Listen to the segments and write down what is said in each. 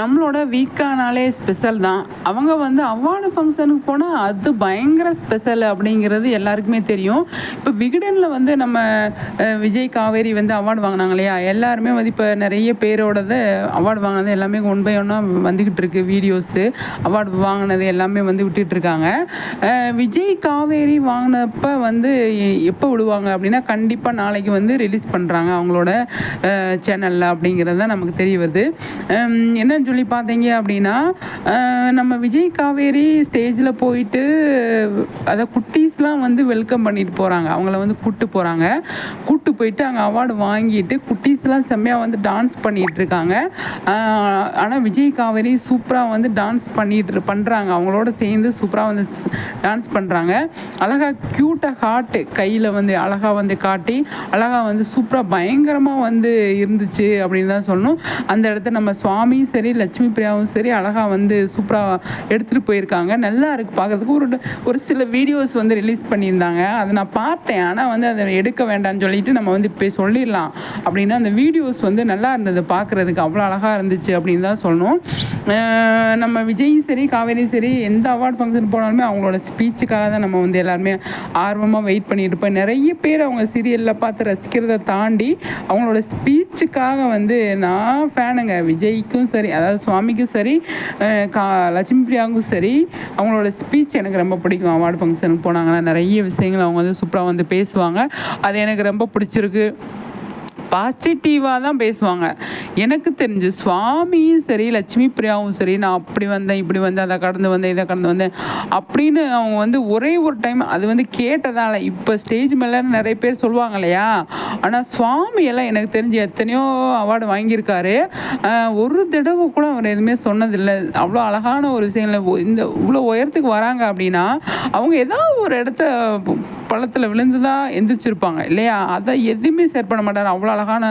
நம்மளோட வீக்கானாலே ஸ்பெஷல் தான். அவங்க வந்து அவார்டு ஃபங்க்ஷனுக்கு போனால் அது பயங்கர ஸ்பெஷல் அப்படிங்கிறது எல்லாருக்குமே தெரியும். இப்போ விகடனில் வந்து நம்ம விஜய் காவேரி வந்து அவார்டு வாங்கினாங்க இல்லையா? எல்லாருமே வந்து இப்போ நிறைய பேரோடது அவார்டு வாங்கினது எல்லாமே ஒன் பை ஒன்னாக வந்துக்கிட்டு இருக்கு வீடியோஸு அவார்டு வாங்கினது எல்லாமே வந்து விட்டுட்ருக்காங்க விஜய் காவேரி வாங்கினப்ப வந்து எப்போ விடுவாங்க அப்படின்னா கண்டிப்பாக நாளைக்கு வந்து ரிலீஸ் பண்ணுறாங்க அவங்களோட சேனலில் அப்படிங்கிறது தான் நமக்கு தெரிய வருது. என்ன என்னன்னு சொல்லி பார்த்தீங்க அப்படின்னா நம்ம விஜய் காவேரி ஸ்டேஜில் போயிட்டு அதை குட்டீஸ்லாம் வந்து வெல்கம் பண்ணிட்டு போகிறாங்க அவங்கள வந்து கூட்டு போகிறாங்க கூட்டு போயிட்டு அங்கே அவார்டு வாங்கிட்டு குட்டீஸ்லாம் செம்மையாக வந்து டான்ஸ் பண்ணிட்டு இருக்காங்க. ஆனால் விஜய் காவேரி சூப்பராக வந்து டான்ஸ் பண்ணிட்டு பண்ணுறாங்க அவங்களோட சேர்ந்து சூப்பராக வந்து டான்ஸ் பண்ணுறாங்க அழகாக க்யூட்டாக ஹார்ட்டு கையில் வந்து அழகாக வந்து காட்டி அழகாக வந்து சூப்பராக பயங்கரமாக வந்து இருந்துச்சு அப்படின்னு தான் சொல்லணும். அந்த இடத்த நம்ம சுவாமியும் சரி லட்சுமி பிரியாவும் சரி அழகாக வந்து சூப்பராக எடுத்துகிட்டு போயிருக்காங்க. நல்லா இருக்குது பார்க்கறதுக்கு. ஒரு ஒரு சில வீடியோஸ் வந்து ரிலீஸ் பண்ணியிருந்தாங்க. அதை நான் பார்த்தேன். ஆனால் வந்து அதை எடுக்க வேண்டாம்னு சொல்லிட்டு நம்ம வந்து இப்போ சொல்லிடலாம் அப்படின்னா அந்த வீடியோஸ் வந்து நல்லா இருந்தது பார்க்குறதுக்கு. அவ்வளோ அழகாக இருந்துச்சு அப்படின்னு தான் சொல்லணும். நம்ம விஜயும் சரி காவேரியும் சரி எந்த அவார்ட் ஃபங்க்ஷன் போனாலுமே அவங்களோட ஸ்பீச்சுக்காக தான் நம்ம வந்து எல்லாருமே ஆர்வமாக வெயிட் பண்ணிட்டு இருப்போம். நிறைய பேர் அவங்க சீரியலில் பார்த்து ரசிக்கிறத தாண்டி அவங்களோட ஸ்பீச்சுக்காக வந்து நான் ஃபேனுங்க விஜய்க்கும் சரி அதாவது சுவாமிக்கும் சரி கா லட்சுமி பிரியாவுக்கும் சரி அவங்களோட ஸ்பீச் எனக்கு ரொம்ப பிடிக்கும். அவார்டு ஃபங்க்ஷனுக்கு போனாங்கன்னா நிறைய விஷயங்கள் அவங்க வந்து சூப்பராக வந்து பேசுவாங்க. அது எனக்கு ரொம்ப பிடிச்சிருக்கு. பாசிட்டிவாக தான் பேசுவாங்க. எனக்கு தெரிஞ்சு சுவாமியும் சரி லட்சுமி பிரியாவும் சரி நான் அப்படி வந்தேன் இப்படி வந்தேன் அதை கடந்து வந்தேன் இதை கடந்து வந்தேன் அப்படின்னு அவங்க வந்து ஒரே ஒரு டைம் அது வந்து கேட்டதால இப்போ ஸ்டேஜ் மேலே நிறைய பேர் சொல்லுவாங்க இல்லையா? ஆனால் சுவாமி எல்லாம் எனக்கு தெரிஞ்சு எத்தனையோ அவார்டு வாங்கியிருக்காரு. ஒரு தடவை கூட அவர் எதுவுமே சொன்னதில்லை. அவ்வளோ அழகான ஒரு விஷயங்கள. இந்த இவ்வளோ உயரத்துக்கு வராங்க அப்படின்னா அவங்க ஏதாவது ஒரு இடத்த பள்ளத்தில் விழுந்து தான் எந்திரிச்சிருப்பாங்க. இல்லையா? அதை எதுவுமே ஷேர் பண்ண மாட்டார். அவ்வளோ அழகான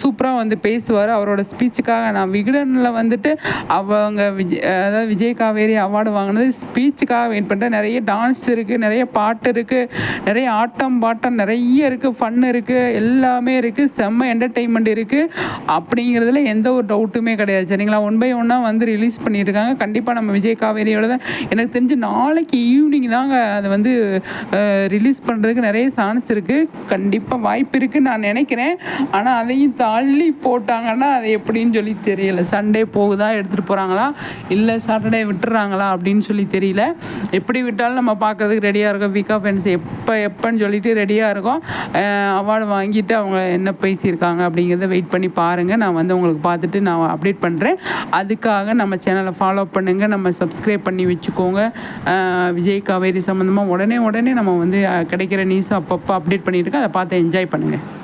சூப்பராக வந்து பேசுவார். அவரோட ஸ்பீச்சுக்காக நான் விகடனில் வந்துட்டு அவங்க விஜய் அதாவது விஜய் காவேரி அவார்டு வாங்கினது ஸ்பீச்சுக்காக வெயிட் பண்ணுறேன் நிறைய டான்ஸ் இருக்குது நிறைய பாட்டு இருக்குது நிறைய ஆட்டம் பாட்டம் நிறைய இருக்குது ஃபன் இருக்குது எல்லாமே இருக்குது செம்ம என்டர்டெயின்மெண்ட் இருக்குது அப்படிங்கிறதுல எந்த ஒரு டவுட்டுமே கிடையாது. சரிங்களா? ஒன் பை ஒன்னாக வந்து ரிலீஸ் பண்ணியிருக்காங்க. கண்டிப்பாக நம்ம விஜய் காவேரியோட தான் எனக்கு தெரிஞ்சு நாளைக்கு ஈவினிங் தாங்க அதை வந்து ரிலீஸ் பண்ணுறதுக்கு நிறைய சான்ஸ் இருக்குது கண்டிப்பாக வாய்ப்பு இருக்குன்னு நான் நினைக்கிறேன். ஆனால் அதையும் தள்ளி போட்டாங்கன்னா அது எப்படின்னு சொல்லி தெரியல. சண்டே போகுதா எடுத்துகிட்டு போகிறாங்களா இல்லை சாட்டர்டே விட்டுறாங்களா? அப்படின்னு சொல்லி தெரியல. எப்படி விட்டாலும் நம்ம பார்க்கறதுக்கு ரெடியாக இருக்கோம். வீக் ஆஃப் ஃப்ரெண்ட்ஸ் எப்போ எப்போன்னு சொல்லிட்டு ரெடியாக இருக்கோம். அவார்டு வாங்கிட்டு அவங்க என்ன பேசியிருக்காங்க அப்படிங்கிறத வெயிட் பண்ணி பாருங்கள் நான் வந்து உங்களுக்கு பார்த்துட்டு நான் அப்டேட் பண்ணுறேன் அதுக்காக நம்ம சேனலை ஃபாலோ பண்ணுங்கள் நம்ம சப்ஸ்கிரைப் பண்ணி வச்சுக்கோங்க. விஜய் காவேரி சம்மந்தமாக உடனே உடனே நம்ம வந்து கிடைக்கிற நியூஸும் அப்பப்போ அப்டேட் பண்ணிகிட்டு இருக்கேன் அதை பார்த்து என்ஜாய் பண்ணுங்கள்